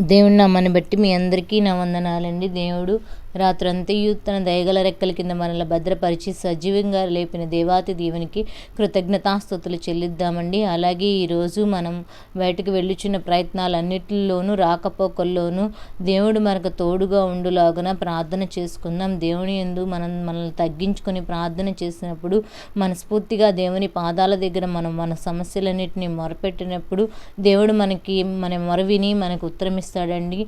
దేవుని నామాన్ని బట్టి మీ అందరికీ నా వందనాలండి. దేవుడు రాత్రంతయు తన దయగల రెక్కల కింద మనల్ని భద్రపరిచి సజీవంగా లేపిన దేవాతి దేవునికి కృతజ్ఞతాస్థుతులు చెల్లిద్దామండి. అలాగే ఈరోజు మనం బయటకు వెళ్ళుచున్న ప్రయత్నాలన్నిటిలోనూ రాకపోకల్లోనూ దేవుడు మనకు తోడుగా ఉండులాగున ప్రార్థన చేసుకుందాం. దేవుని ఎందు మనం మనల్ని తగ్గించుకొని ప్రార్థన చేసినప్పుడు మనస్ఫూర్తిగా దేవుని పాదాల దగ్గర మనం మన సమస్యలన్నింటినీ మొరపెట్టినప్పుడు దేవుడు మనకి మన మొరవిని మనకు ఉత్తరమిస్తాడండి.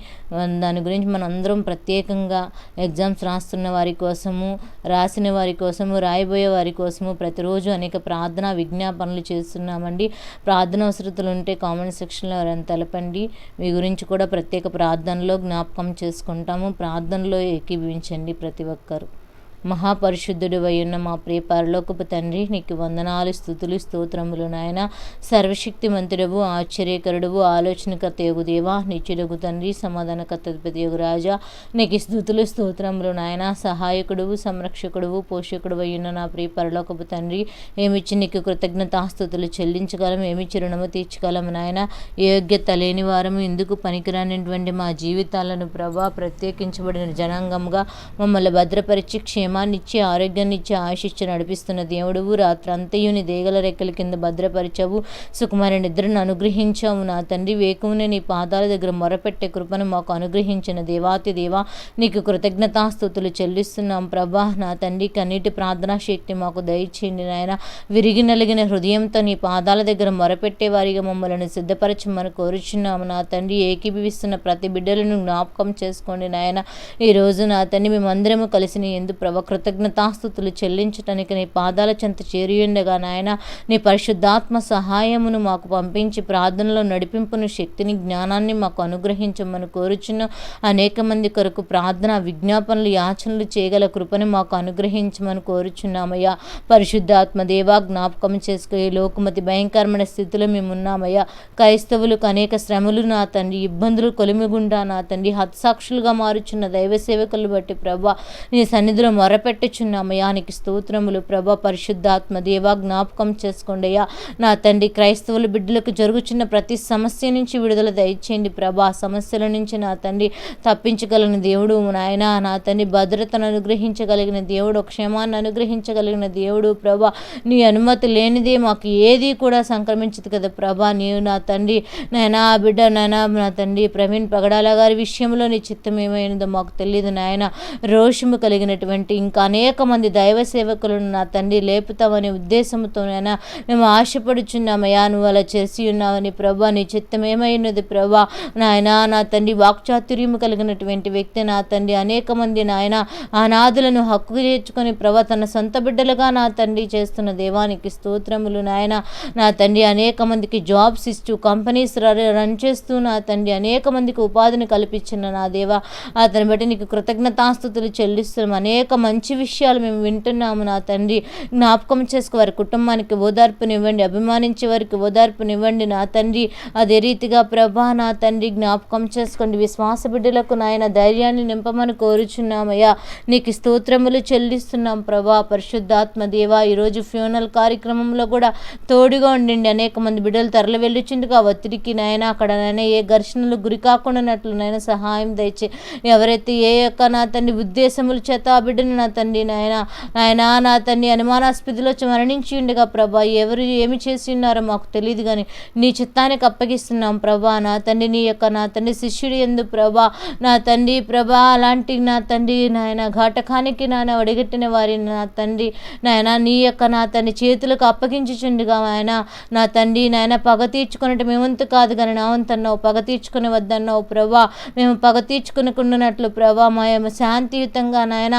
దాని గురించి మనం అందరం ప్రత్యేకంగా ఎగ్జామ్స్ రాస్తున్న వారి కోసము రాసిన వారి కోసము రాయబోయే వారి కోసము ప్రతిరోజు అనేక ప్రార్థన విజ్ఞాపనలు చేస్తున్నామండి. ప్రార్థన అవసరతలు ఉంటే కామెంట్ సెక్షన్లో ఎవరైనా తెలపండి. మీ గురించి కూడా ప్రత్యేక ప్రార్థనలో జ్ఞాపకం చేసుకుంటాము. ప్రార్థనలో ఏకీభవించండి ప్రతి ఒక్కరు. మహాపరిశుద్ధుడు ఉన్న మా ప్రియ పరలోకపు తండ్రి నీకు వందనాలు స్థుతులు స్తోత్రములు నాయన. సర్వశక్తిమంతుడవు ఆశ్చర్యకరుడు ఆలోచనకర్త యోగుదేవా దేవా తండ్రి సమాధానకర్త యోగు రాజా నీకు స్థుతులు స్తోత్రములు నాయన. సహాయకుడువు సంరక్షకుడువు పోషకుడు ఉన్న నా ప్రియ పరలోకపు తండ్రి ఏమిచ్చి నీకు కృతజ్ఞతాస్థుతులు చెల్లించగలం ఏమిచ్చి రుణము తీర్చగలం నాయన. యోగ్యత లేని వారము ఎందుకు పనికిరానిటువంటి మా జీవితాలను ప్రభా ప్రత్యేకించబడిన జనాంగంగా మమ్మల్ని భద్రపరిచి క్షేమ క్షేమాన్నిచ్చి ఆరోగ్యాన్నిచ్చి ఆశిచ్చి నడిపిస్తున్న దేవుడువు. రాత్రంతయుని దేగల రెక్కల కింద భద్రపరిచావు. సుకుమారి నిద్రను అనుగ్రహించావు. నా తండ్రి వేకువుని నీ పాదాల దగ్గర మొరపెట్టే కృపను మాకు అనుగ్రహించిన దేవాతి దేవా నీకు కృతజ్ఞతాస్థుతులు చెల్లిస్తున్నాం ప్రభా. నా తండ్రి కన్నీటి ప్రార్థనా శక్తి మాకు దయచేయండి నాయన. విరిగి నలిగిన హృదయంతో నీ పాదాల దగ్గర మొరపెట్టే వారిగా మమ్మల్ని సిద్ధపరచమని కోరుచున్నాము. నా తండ్రి ఏకీభవిస్తున్న ప్రతి బిడ్డలను జ్ఞాపకం చేసుకోండి నాయన. ఈరోజు నా తండ్రి మేమందరము కలిసి ఎందు ప్రభా కృతజ్ఞతాస్థుతులు చెల్లించటానికి నీ పాదాల చెంత చేరియుండగా నాయన. నీ పరిశుద్ధాత్మ సహాయమును మాకు పంపించి ప్రార్థనలో నడిపింపును శక్తిని జ్ఞానాన్ని మాకు అనుగ్రహించమని కోరుచున్న అనేక మంది కొరకు ప్రార్థన విజ్ఞాపనలు యాచనలు చేయగల కృపను మాకు అనుగ్రహించమని కోరుచున్నామయ్యా. పరిశుద్ధాత్మ దేవా జ్ఞాపకం చేసుకుని లోకమతి భయంకరమైన స్థితిలో మేము ఉన్నామయ్యా క్రైస్తవులకు అనేక శ్రమలు నా తండ్రి ఇబ్బందులు కొలిమిగుండా నా తండ్రి. హత్సాక్షులుగా మారుచున్న దైవ సేవకులు బట్టి ప్రభా నీ సన్నిధిలో మొరపెట్టుచున్నామయ్యా నీకు స్తోత్రములు. ప్రభా పరిశుద్ధాత్మ దేవా జ్ఞాపకం చేసుకోండియా నా తండ్రి క్రైస్తవుల బిడ్డలకు జరుగుచున్న ప్రతి సమస్య నుంచి విడుదల దయచేయండి. ప్రభా సమస్యల నుంచి నా తండ్రి తప్పించగలిగిన దేవుడు నాయన. నా తండ్రి భద్రతను అనుగ్రహించగలిగిన దేవుడు క్షేమాన్ని అనుగ్రహించగలిగిన దేవుడు. ప్రభా నీ అనుమతి లేనిదే మాకు ఏది కూడా సంక్రమించదు కదా ప్రభా. నీవు నా తండ్రి నాయన ఆ బిడ్డ నాయన నా తండ్రి ప్రవీణ్ పగడాల గారి విషయంలో నీ చిత్తం ఏమైనదో మాకు తెలియదు నాయన. రోషము కలిగినటువంటి ఇంకా అనేక మంది దైవ సేవకులను నా తండ్రి లేపుతామనే ఉద్దేశంతోనైనా మేము ఆశపడుచున్నామయ్యా నువ్వు అలా చేసి ఉన్నావని ప్రభా నీ చిత్తం ఏమైనది ప్రభా? నాయన నా తండ్రి వాక్చాతుర్యం కలిగినటువంటి వ్యక్తి నా తండ్రి అనేక మంది నాయన అనాథులను హక్కు చేర్చుకొని ప్రభా తన సొంత బిడ్డలుగా నా తండ్రి చేస్తున్న దేవానికి స్తోత్రములు నాయన. నా తండ్రి అనేక మందికి జాబ్స్ ఇస్తూ కంపెనీస్ రన్ చేస్తూ నా తండ్రి అనేక మందికి ఉపాధిని కల్పించిన నా దేవా అతని బట్టి నీకు కృతజ్ఞతాస్థుతులు చెల్లిస్తున్నాం. అనేక మంచి విషయాలు మేము వింటున్నాము నా తండ్రి. జ్ఞాపకం చేసుకో వారి కుటుంబానికి ఓదార్పునివ్వండి అభిమానించే వారికి ఓదార్పునివ్వండి నా తండ్రి. అదే రీతిగా ప్రభా నా తండ్రి జ్ఞాపకం చేసుకోండి. విశ్వాస బిడ్డలకు నాయన ధైర్యాన్ని నింపమని కోరుచున్నామయ్యా. నీకు స్తోత్రములు చెల్లిస్తున్నాం ప్రభా. పరిశుద్ధాత్మ దేవా ఈరోజు ఫ్యూనల్ కార్యక్రమంలో కూడా తోడుగా ఉండండి. అనేక మంది బిడ్డలు తరలి వెళ్ళుచుండగా ఒత్తిడికి నాయన అక్కడ నాయన ఏ ఘర్షణలు గురి కాకుండానట్లు నాయన సహాయం దయచే. ఎవరైతే ఏ యొక్క నా తండ్రి ఉద్దేశముల చేత ఆ బిడ్డను నా తండ్రి నాయన నాయన నా తండ్రి అనుమానాస్పదిలో మరణించి ఉండగా ప్రభా ఎవరు ఏమి చేసి ఉన్నారో మాకు తెలియదు కానీ నీ చిత్తానికి అప్పగిస్తున్నాం ప్రభా. నా తండ్రి నీ యొక్క నా తండ్రి శిష్యుడు ఎందు ప్రభా నా తండ్రి ప్రభా అలాంటి నా తండ్రి నాయన ఘాటకానికి నాయన వడిగట్టిన వారిని నా తండ్రి నాయన నీ యొక్క నా తండ్రి చేతులకు అప్పగించుచుండగా ఆయన నా తండ్రి నాయన పగ తీర్చుకున్నట్టు మేమంతు కాదు కానీ నా వంతన్నావు పగ తీర్చుకుని వద్దన్నావు ప్రభా. మేము పగ తీర్చుకునుకున్నట్లు ప్రభా మా శాంతియుతంగా నాయన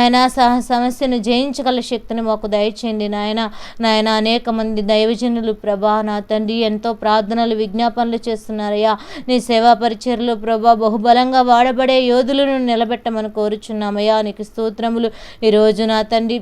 నాయన సమస్యను జయించగల శక్తిని మాకు దయచేయండి నాయన. నాయన అనేక మంది దైవజనులు ప్రభా నా తండ్రి ఎంతో ప్రార్థనలు విజ్ఞాపనలు చేస్తున్నారయ్యా. నీ సేవా పరిచర్లు ప్రభా బహుబలంగా వాడబడే యోధులను నిలబెట్టమని కోరుచున్నామయ్యా. నీకు స్తోత్రములు. ఈరోజు నా తండ్రి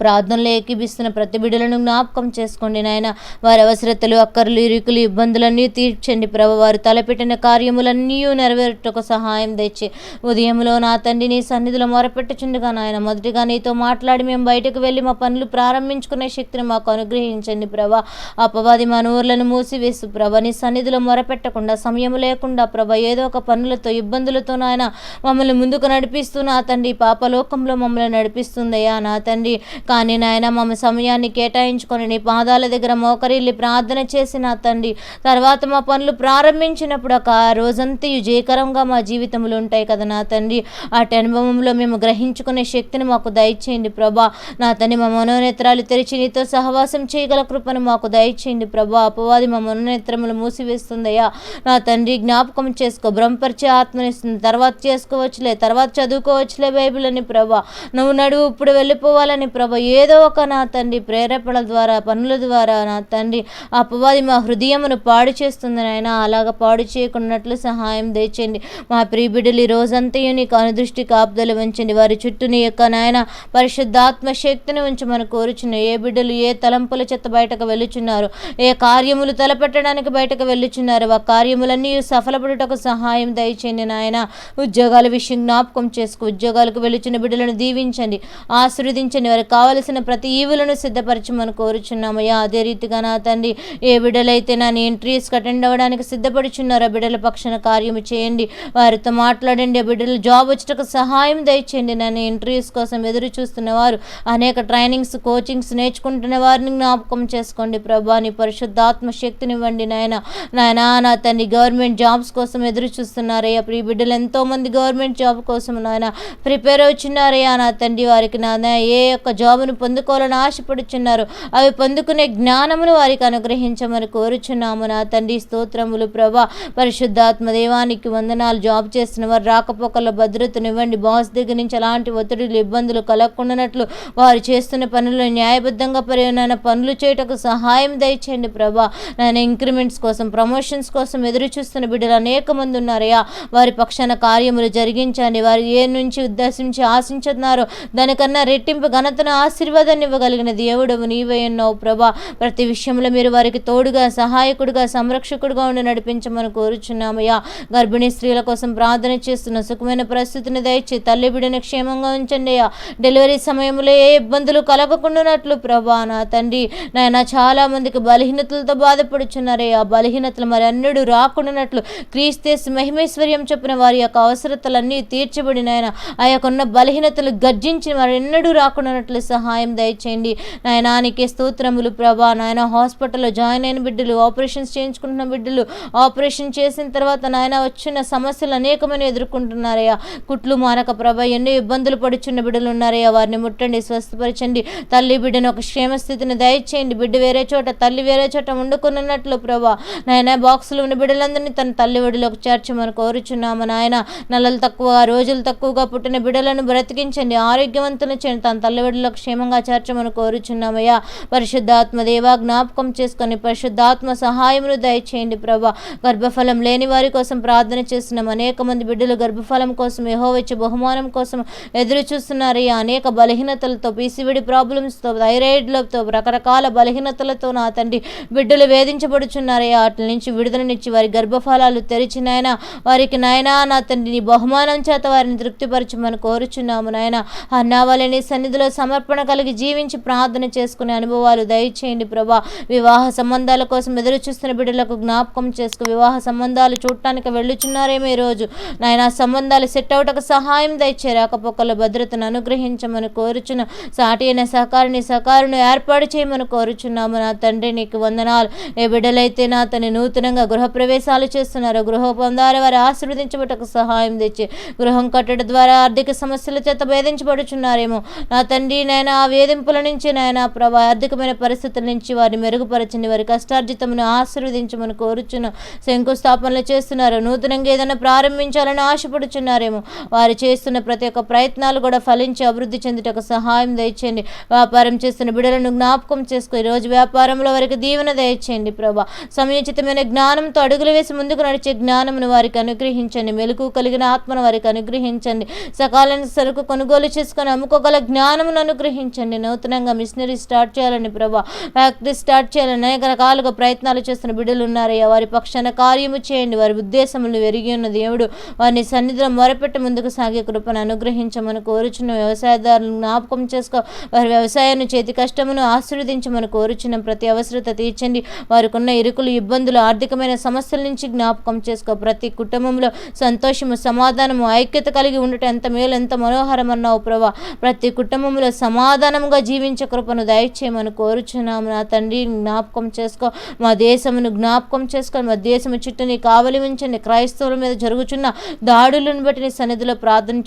ప్రార్థనలు ఏకీభిస్తున్న ప్రతి బిడ్డలను జ్ఞాపకం చేసుకోండి నాయన. వారి అవసరతలు అక్కర్లు ఇరుకులు ఇబ్బందులన్నీ తీర్చండి ప్రభు. వారు తలపెట్టిన కార్యములన్నీ నెరవేరుటకు సహాయం తెచ్చి ఉదయంలో నా తండ్రి నీ సన్నిధిలో మొరపెట్టుచుండగా నాయన. మొదటిగా నీతో మాట్లాడి మేము బయటకు వెళ్ళి మా పనులు ప్రారంభించుకునే శక్తిని మాకు అనుగ్రహించండి ప్రభా. అపవాది మా నూర్లను మూసివేసు ప్రభ. నీ సన్నిధిలో మొరపెట్టకుండా సమయం లేకుండా ప్రభ ఏదో ఒక పనులతో ఇబ్బందులతో నాయన మమ్మల్ని ముందుకు నడిపిస్తూ నా తండ్రి పాపలోకంలో మమ్మల్ని నడిపిస్తుందయ్యా. నా తండ్రి కానీ నాయన మా సమయాన్ని కేటాయించుకొని నీ పాదాల దగ్గర మోకరిల్లి ప్రార్థన చేసి నా తండ్రి తర్వాత మా పనులు ప్రారంభించినప్పుడు ఒక రోజంతా విజయకరంగా మా జీవితంలో ఉంటాయి కదా నా తండ్రి. అటు అనుభవంలో మేము గ్రహించుకునే శక్తిని మాకు దయచేయండి ప్రభా. నా తండ్రి మా మనోనేత్రాలు తెరిచి నీతో సహవాసం చేయగల కృపను మాకు దయచేయండి ప్రభా. అపవాది మా మనోనేత్రములు మూసివేస్తుందయ్యా. నా తండ్రి జ్ఞాపకం చేసుకో భ్రమపరిచే ఆత్మనిస్తుంది తర్వాత చేసుకోవచ్చులే తర్వాత చదువుకోవచ్చులే బైబిల్ అని ప్రభా. నువ్వు నడువు ఇప్పుడు వెళ్ళిపోవాలని ప్రభా ఏదో ఒక నా తండ్రి ప్రేరేపణల ద్వారా పనుల ద్వారా నా తండ్రి అపవాది మా హృదయమును పాడు చేస్తుంది నాయన అలాగ పాడు చేయకున్నట్లు సహాయం దయచేయండి. మా ప్రియ బిడ్డలు ఈ రోజంతయు నీకు అనుదృష్టి కాపుదలు ఉంచండి. వారి చుట్టూ నీ యొక్క నాయన పరిశుద్ధాత్మ శక్తిని ఉంచి మనం కోరుచున్న ఏ బిడ్డలు ఏ తలంపుల చెత్త బయటకు వెళ్ళుచున్నారు ఏ కార్యములు తలపెట్టడానికి బయటకు వెళ్ళుచున్నారు ఆ కార్యములన్నీ సఫలపడుటకు సహాయం దయచేయండి నాయన. ఉద్యోగాల విషయం జ్ఞాపకం చేసుకు. ఉద్యోగాలకు వెళ్ళుచున్న బిడ్డలను దీవించండి ఆశీర్వదించండి. వారికి కావలసిన ప్రతి ఈవులను సిద్ధపరచమని కోరుచున్నామయ్యా. అదే రీతిగా నా తండ్రి ఏ బిడ్డలైతే నా ఎంట్రీస్కి అటెండ్ అవ్వడానికి సిద్ధపడుచున్నారో బిడ్డల పక్షాన కార్యము చేయండి. వారితో మాట్లాడండి. ఆ బిడ్డలు జాబ్ వచ్చటకు సహాయం దయచేయండి. నన్ను ఎంట్రీస్ కోసం ఎదురు చూస్తున్న వారు అనేక ట్రైనింగ్స్ కోచింగ్స్ నేర్చుకుంటున్న వారిని జ్ఞాపకం చేసుకోండి. ప్రభా నీ పరిశుద్ధాత్మ శక్తినివ్వండి నాయన. నాయన నా తండ్రి గవర్నమెంట్ జాబ్స్ కోసం ఎదురు చూస్తున్నారయ్యా. ప్రియ బిడ్డలు ఎంతోమంది గవర్నమెంట్ జాబ్ కోసం నాయన ప్రిపేర్ అవుతున్నారయ్యా నా తండ్రి వారికి నాయన ఏ యొక్క జాబును పొందుకోవాలని ఆశపడుచున్నారు. అవి పొందుకునే జ్ఞానమును వారికి అనుగ్రహించమని కోరుచున్నాము. నా తండ్రి స్తోత్రములు ప్రభా. పరిశుద్ధాత్మ దేవానికి వందనాలు. జాబ్ చేస్తున్న వారు రాకపోకల భద్రతనివ్వండి. బాస్ దగ్గర నుంచి అలాంటి ఒత్తిడులు ఇబ్బందులు కలగకుండానట్లు వారు చేస్తున్న పనులు న్యాయబద్ధంగా పరిగణన పనులు చేయటకు సహాయం దయచేయండి ప్రభా. నేను ఇంక్రిమెంట్స్ కోసం ప్రమోషన్స్ కోసం ఎదురు చూస్తున్న బిడ్డలు అనేక మంది ఉన్నారయ్యా. వారి పక్షాన కార్యములు జరిగించండి. వారు ఏ నుంచి ఉద్దేశించి ఆశించుతున్నారో దానికన్నా రెట్టింపు ఘనతను ఆశీర్వాదాన్ని ఇవ్వగలిగిన దేవుడవు నీవే ఉన్నావు ప్రభా. ప్రతి విషయంలో మీరు వారికి తోడుగా సహాయకుడిగా సంరక్షకుడిగా ఉండి నడిపించమని కోరుచున్నామయ్యా. గర్భిణీ స్త్రీల కోసం ప్రార్థన చేస్తున్న సుఖమైన పరిస్థితిని దయచి తల్లి బిడ్డని క్షేమంగా ఉంచండి అయ్యా. డెలివరీ సమయంలో ఏ ఇబ్బందులు కలగకుండానట్లు ప్రభా నా తండ్రి నాయన చాలా మందికి బలహీనతలతో బాధపడుచున్నారయ్యా. బలహీనతలు మరి అన్నుడు రాకుండానట్లు క్రీస్తేస్ మహిమేశ్వర్యం చెప్పిన వారి యొక్క అవసరతలన్నీ తీర్చబడినయన. ఆ యొక్క ఉన్న బలహీనతలు గర్జించి మరి ఎన్నడూ రాకుండానట్లు సహాయం దయచేయండి. నాయనానికి స్తోత్రములు ప్రభా. నాయన హాస్పిటల్లో జాయిన్ అయిన బిడ్డలు ఆపరేషన్స్ చేయించుకుంటున్న బిడ్డలు ఆపరేషన్ చేసిన తర్వాత నాయన వచ్చిన సమస్యలు అనేకమైన ఎదుర్కొంటున్నారయ్యా. కుట్లు మారక ప్రభ ఎన్నో ఇబ్బందులు పడుచున్న బిడ్డలు ఉన్నారయ్యా. వారిని ముట్టండి స్వస్థపరచండి. తల్లి బిడ్డను ఒక క్షేమ స్థితిని దయచేయండి. బిడ్డ వేరే చోట తల్లి వేరే చోట వండుకున్నట్లు ప్రభా. నాయన బాక్సులు ఉన్న బిడ్డలందరినీ తన తల్లి ఒడిలోకి చేర్చమని కోరుచున్నాము నాయన. నెలలు తక్కువ రోజులు తక్కువగా పుట్టిన బిడ్డలను బ్రతికించండి. ఆరోగ్యవంతులు చేయండి. తన తల్లి ఒడిలో క్షేమంగా చేర్చమని కోరుచున్నామయ్యా. పరిశుద్ధాత్మదేవ జ్ఞాపకం చేసుకొని పరిశుద్ధాత్మ సహాయమును దయచేయండి ప్రభా. గర్భఫలం లేని వారి కోసం ప్రార్థన చేస్తున్నాం. అనేక మంది బిడ్డలు గర్భఫలం కోసం యహోవచ్చే బహుమానం కోసం ఎదురు చూస్తున్నారయ్యా అనేక బలహీనతలతో పీసీవిడి ప్రాబ్లమ్స్తో థైరాయిడ్లతో రకరకాల బలహీనతలతో నా తండ్రి బిడ్డలు వేధించబడుచున్నారయ్యా. వాటి నుంచి విడుదలనిచ్చి వారి గర్భఫలాలు తెరిచి నాయన వారికి నాయనా నా తండ్రిని బహుమానం చేత వారిని తృప్తిపరచమని కోరుచున్నాము నాయన. అన్నావాలని సన్నిధిలో సమర్పణ కలిగి జీవించి ప్రార్థన చేసుకునే అనుభవాలు దయచేయండి ప్రభా. వివాహ సంబంధాల కోసం ఎదురు చూస్తున్న బిడ్డలకు జ్ఞాపకం చేసుకు. వివాహ సంబంధాలు చూడటానికి వెళ్ళుచున్నారేమో ఈరోజు నాయన సంబంధాలు సెట్ అవుటకు సహాయం దయచే రాకపోకల భద్రతను అనుగ్రహించమని కోరుచున్న. సాటి అయిన సహకారిని సహకారును ఏర్పాటు చేయమని కోరుచున్నాము. నా తండ్రి నీకు వందనాలు. ఏ బిడ్డలైతే నా తన నూతనంగా గృహప్రవేశాలు చేస్తున్నారు చేస్తున్నారో గృహ పొందారు వారు ఆశీర్వదించబటకు సహాయం తెచ్చి గృహం కట్టడం ద్వారా ఆర్థిక సమస్యల చేత భేదించబడుచున్నారేమో నా తండ్రి నైనా ఆ వేధింపుల నుంచి నైనా ప్రభా ఆర్థికమైన పరిస్థితుల నుంచి వారిని మెరుగుపరచండి. వారి కష్టార్జితమును ఆశీర్వదించమని కోరుచున్న శంకుస్థాపనలు చేస్తున్నారు. నూతనంగా ఏదైనా ప్రారంభించాలని ఆశపడుచున్నారేమో. వారు చేస్తున్న ప్రతి ఒక్క ప్రయత్నాలు కూడా ఫలించి అభివృద్ధి చెందుటకు సహాయం దయచేయండి. వ్యాపారం చేస్తున్న బిడలను జ్ఞాపకం చేసుకో రోజు వ్యాపారంలో వారికి దీవెన దయచేయండి ప్రభా. సమయోచితమైన జ్ఞానంతో అడుగులు వేసి ముందుకు నడిచే జ్ఞానమును వారికి అనుగ్రహించండి. మెలకు కలిగిన ఆత్మను వారికి అనుగ్రహించండి. సకాలం సరుకు కొనుగోలు చేసుకొని అమ్ముకోగల జ్ఞానమును అనుగ్రహించండి అనుగ్రహించండి నూతనంగా మిషనరీ స్టార్ట్ చేయాలని ప్రభా ఫ్యాక్టరీ స్టార్ట్ చేయాలని అనేక రకాలుగా ప్రయత్నాలు చేస్తున్న బిడ్డలు ఉన్నారయ్యా వారి పక్షాన కార్యము చేయండి. వారి ఉద్దేశములు ఎరిగి ఉన్న దేవుడు వారిని సన్నిధిలో మొరపెట్టి ముందుకు సాగే కృపను అనుగ్రహించమని కోరుచున్న. వ్యవసాయదారులను జ్ఞాపకం చేసుకో వారి వ్యవసాయాన్ని చేతి కష్టమును ఆశీర్వదించమని కోరుచున్న. ప్రతి అవసరత తీర్చండి. వారికున్న ఇరుకులు ఇబ్బందులు ఆర్థికమైన సమస్యల నుంచి జ్ఞాపకం చేసుకో. ప్రతి కుటుంబంలో సంతోషము సమాధానము ఐక్యత కలిగి ఉండటం ఎంత మేలు ఎంత మనోహరం అన్నావు ప్రభా. ప్రతి కుటుంబంలో సమాధానంగా జీవించే కృపను దయచేయమని కోరుచున్నాము. నా తండ్రి జ్ఞాపకం చేసుకో. మా దేశమును జ్ఞాపకం చేసుకొని మా దేశము చుట్టూ నీ కావలి ఉంచండి. క్రైస్తవుల మీద జరుగుచున్న దాడులను బట్టి నీ సన్నిధిలో ప్రార్థన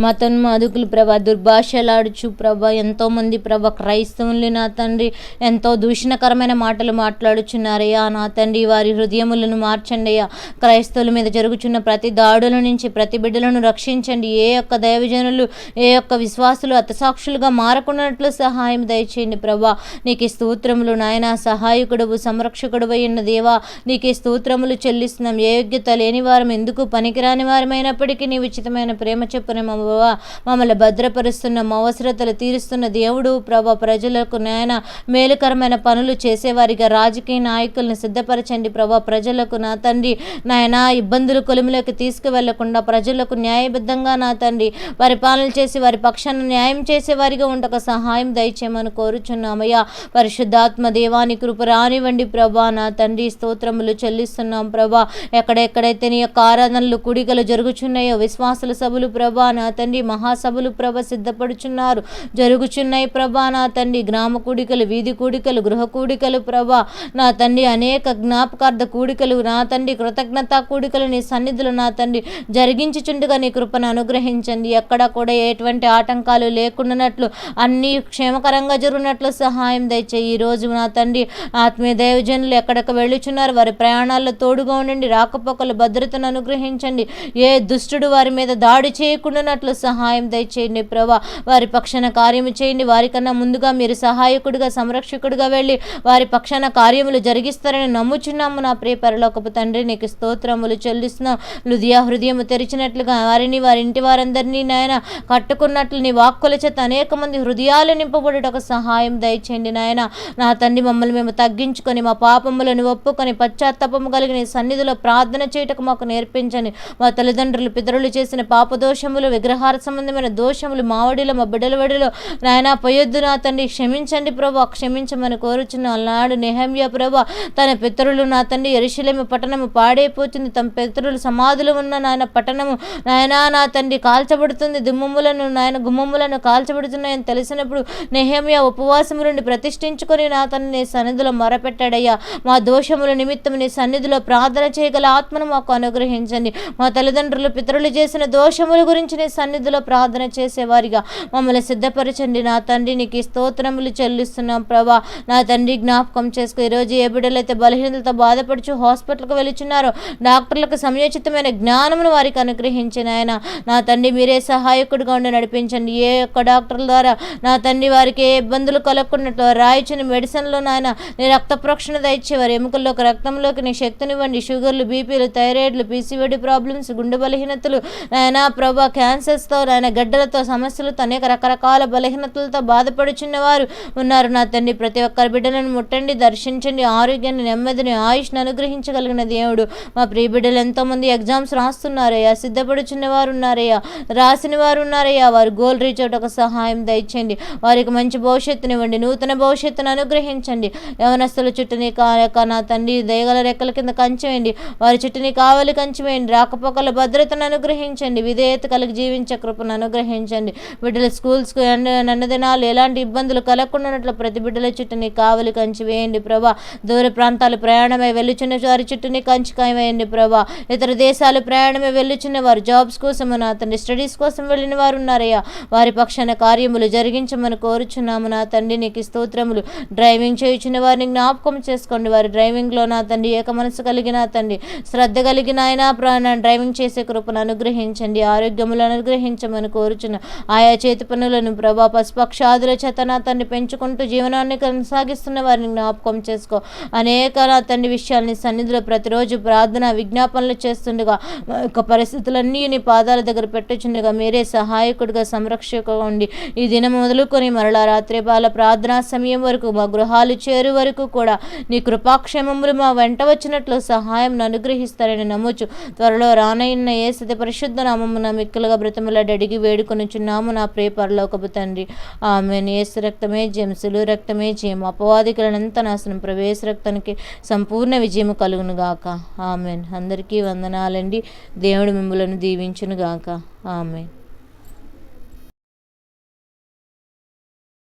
చేస్తున్నాం మతోన్మాదుకులు ప్రభా దుర్భాషలాడుచు ప్రభా ఎంతోమంది ప్రభ క్రైస్తవుల్ని నా తండ్రి ఎంతో దూషణకరమైన మాటలు మాట్లాడుచున్నారయ్యా. నా తండ్రి వారి హృదయములను మార్చండి అయ్యా. క్రైస్తవుల మీద జరుగుచున్న ప్రతి దాడుల నుంచి ప్రతి బిడ్డలను రక్షించండి. ఏ యొక్క దైవజనులు ఏ యొక్క విశ్వాసులు అతసాక్షులుగా మారకున్నట్లు సహాయం దయచేయండి ప్రభా. నీకు స్తోత్రములు నాయన సహాయకుడవు సంరక్షకుడు ఉన్న దేవా. నీకు స్తోత్రములు చెల్లిస్తున్నాం. ఏ యోగ్యత లేని వారం ఎందుకు పనికిరాని వారమైనప్పటికీ నీ ఉచితమైన ప్రేమ చెప్పున మమ్మల్ని మమ్మల్ని భద్రపరుస్తున్న మా అవసరతలు తీరుస్తున్న దేవుడు ప్రభా ప్రజలకు నాయన మేలుకరమైన పనులు చేసేవారిగా రాజకీయ నాయకులను సిద్ధపరచండి ప్రభా. ప్రజలకు నా తండ్రి నాయన ఇబ్బందులు కొలిమిలోకి తీసుకువెళ్ళకుండా ప్రజలకు న్యాయబద్ధంగా నా తండ్రి పరిపాలన చేసి వారి పక్షాన్ని న్యాయం చేసేవారిగా ఉండక సహాయం దయచేయమని కోరుచున్నామయ్యా. పరిశుద్ధాత్మ దేవాని కృప రానివ్వండి ప్రభా. నా తండ్రి స్తోత్రములు చెల్లిస్తున్నాం ప్రభా. ఎక్కడెక్కడైతే నీ యొక్క ఆరాధనలు కుడికలు జరుగుచున్నాయో విశ్వాసుల సభలు ప్రభా నా తండ్రి మహాసభలు ప్రభ సిద్ధపడుచున్నారు. జరుగుచున్నాయి ప్రభా నా తండ్రి గ్రామ కూడికలు వీధి కూడికలు గృహ కూడికలు ప్రభా నా తండ్రి అనేక జ్ఞాపకార్థ కూడికలు నా తండ్రి కృతజ్ఞత కూడికలు నీ సన్నిధులు నా తండ్రి జరిగించుచుండగా నీ కృపను అనుగ్రహించండి. ఎక్కడ కూడా ఎటువంటి ఆటంకాలు లేకుండానట్లు అన్నీ క్షేమకరంగా జరుగునట్లు సహాయం దయచేయి. ఈ రోజు నా తండ్రి ఆత్మీయ దైవజనులు ఎక్కడికి వెళ్ళుచున్నారు? వారి ప్రయాణాల్లో తోడుగా ఉండండి రాకపోకలు భద్రతను అనుగ్రహించండి. ఏ దుష్టుడు వారి మీద దాడి చేయకుండా చేసినట్లు సహాయం దయచేయండి ప్రభా. వారి పక్షాన కార్యము చేయండి. వారికన్నా ముందుగా మీరు సహాయకుడిగా సంరక్షకుడిగా వెళ్ళి వారి పక్షాన కార్యములు జరిగిస్తారని నమ్ముచున్నాము నా ప్రియ పరలోకపు తండ్రి. నీకు స్తోత్రములు చెల్లిస్తున్నాం. హృదయ హృదయము తెరిచినట్లుగా వారిని వారి ఇంటి వారందరినీ నాయన కట్టుకున్నట్లు నీ వాక్కుల చేత అనేక మంది హృదయాలు నింపబడుట ఒక సహాయం దయచేయండి నాయన. నా తండ్రి మమ్మల్ని మేము తగ్గించుకొని మా పాపములను ఒప్పుకొని పశ్చాత్తాపము కలిగిన సన్నిధిలో ప్రార్థన చేయటకు మాకు నేర్పించండి. మా తల్లిదండ్రులు పితరులు చేసిన పాపదోషములు అగ్రహార సంబంధమైన దోషములు మావడిలో మా బిడ్డల వడిలో నాయన పోయొద్దు నా తండ్రి క్షమించండి ప్రభా క్షమించమని కోరుచున్న నాడు నెహమ్య ప్రభా. తన పితరులు నా తండ్రి ఎరుశలేమి పట్టణము పాడైపోతుంది. తమ పితరులు సమాధులు ఉన్న నాయన పట్టణము నాయన నా తండ్రి కాల్చబడుతుంది. దుమ్మములను నాయన గుమ్మములను కాల్చబడుతున్నాయని తెలిసినప్పుడు నెహమ్య ఉపవాసము నుండి ప్రతిష్ఠించుకొని నా తండ్రి నీ సన్నిధిలో మొరపెట్టాడయ్యా. మా దోషముల నిమిత్తం నీ సన్నిధిలో ప్రార్థన చేయగల ఆత్మను మాకు అనుగ్రహించండి. మా తల్లిదండ్రులు పితరులు చేసిన దోషముల గురించి నీ సన్నిధిలో ప్రార్థన చేసేవారిగా మమ్మల్ని సిద్ధపరచండి. నా తండ్రి నీకు స్తోత్రములు చెల్లిస్తున్నాం ప్రభా. నా తండ్రి జ్ఞాపకం చేసుకో. ఈరోజు ఏ బిడ్డలైతే బలహీనతతో బాధపడుచు హాస్పిటల్కి వెళుచున్నారో డాక్టర్లకు సమయోచితమైన జ్ఞానమును వారికి అనుగ్రహించిన ఆయన నా తండ్రి మీరే సహాయకుడిగా ఉండి నడిపించండి. ఏ ఒక్క డాక్టర్ల ద్వారా నా తండ్రి వారికి ఏ ఇబ్బందులు కలగకున్నట్లు రాయించిన మెడిసిన్లో నాయన నీ రక్త ప్రోక్షణ దయచేవారు ఎముకల్లోకి రక్తంలోకి నీ శక్తినివ్వండి. షుగర్లు బీపీలు థైరాయిడ్లు పీసీఓడి ప్రాబ్లమ్స్ గుండె బలహీనతలు నాయన ప్రభా సమస్యలతో నాయన గడ్డలతో సమస్యలతో అనేక రకరకాల బలహీనతలతో బాధపడుచున్న వారు ఉన్నారు. నా తండ్రి ప్రతి ఒక్కరి బిడ్డలను ముట్టండి దర్శించండి. ఆరోగ్యాన్ని నెమ్మదిని ఆయుష్ను అనుగ్రహించగలిగిన దేవుడు మా ప్రియ బిడ్డలు ఎంతోమంది ఎగ్జామ్స్ రాస్తున్నారయ్యా సిద్ధపడుచున్న వారు ఉన్నారయ్యా రాసిన వారు ఉన్నారయ్యా. వారు గోల్ రీచ్ అవుట్ ఒక సహాయం దయచండి వారికి మంచి భవిష్యత్తునివ్వండి నూతన భవిష్యత్తును అనుగ్రహించండి. యవనస్తుల చుట్టూని కాక నా తండ్రి దయగల రెక్కల కింద కంచవేయండి వారి చుట్టూని కావలి కంచివేయండి రాకపోకల భద్రతను అనుగ్రహించండి. విధేయత కలిగి జీవించే కృపను అనుగ్రహించండి. బిడ్డల స్కూల్స్కు నన్నదినాలు ఎలాంటి ఇబ్బందులు కలగకుండా ప్రతి బిడ్డల చుట్టూ నీ కావలి కంచి వేయండి ప్రభా. దూర ప్రాంతాలు ప్రయాణమై వెళ్ళుచున్న వారి చుట్టూ నీ కంచి వేయండి ప్రభా. ఇతర దేశాలు ప్రయాణమై వెళ్ళుచున్న వారు జాబ్స్ కోసం నా తండ్రి స్టడీస్ కోసం వెళ్ళిన వారు ఉన్నారయ్యా. వారి పక్షాన కార్యములు జరిగించమని కోరుచున్నాము నా తండ్రి నీకు స్తోత్రములు. డ్రైవింగ్ చేయించిన వారిని జ్ఞాపకం చేసుకోండి. వారి డ్రైవింగ్లో నా తండ్రి ఏక మనసు కలిగిన తండ్రి. శ్రద్ధ కలిగిన ఆయన ప్రాణ డ్రైవింగ్ చేసే కృపను అనుగ్రహించండి. ఆరోగ్యములు అనుగ్రహించండి అనుగ్రహించమని కోరుచున్న ఆయా చేతి పనులను ప్రభా పశుపక్షాదుల చేత నా తండ్రి పెంచుకుంటూ జీవనాన్ని కొనసాగిస్తున్న వారిని జ్ఞాపకం చేసుకో. అనేక నా తండ్రి విషయాల్ని సన్నిధిలో ప్రతిరోజు ప్రార్థన విజ్ఞాపనలు చేస్తుండగా యొక్క పరిస్థితులన్నీ నీ పాదాల దగ్గర పెట్టుచుండగా మీరే సహాయకుడిగా సంరక్షకుగా ఉండి ఈ దినం మొదలుకొని మరలా రాత్రి బాల ప్రార్థనా సమయం వరకు మా గృహాలు చేరు వరకు కూడా నీ కృపాక్షేమములు మా వెంట వచ్చినట్లు సహాయం అనుగ్రహిస్తారని నమ్ముచు త్వరలో రానయ్యున్న ఏ సతి పరిశుద్ధ నామమున మిక్కలుగా బ్రతములాడి అడిగి వేడుకొనుచున్నాము నా ప్రియ పరలోకపు తండ్రి. ఆమె ఏసు రక్తమే జంసులు రక్తమే జయం అపవాదికులనంతా నాశనం ప్రవేశ రక్తానికి సంపూర్ణ విజయము కలుగును గాక. ఆమెన్. అందరికీ వందనాలండి. దేవుడు మిమ్మలను దీవించును గాక. ఆమెన్.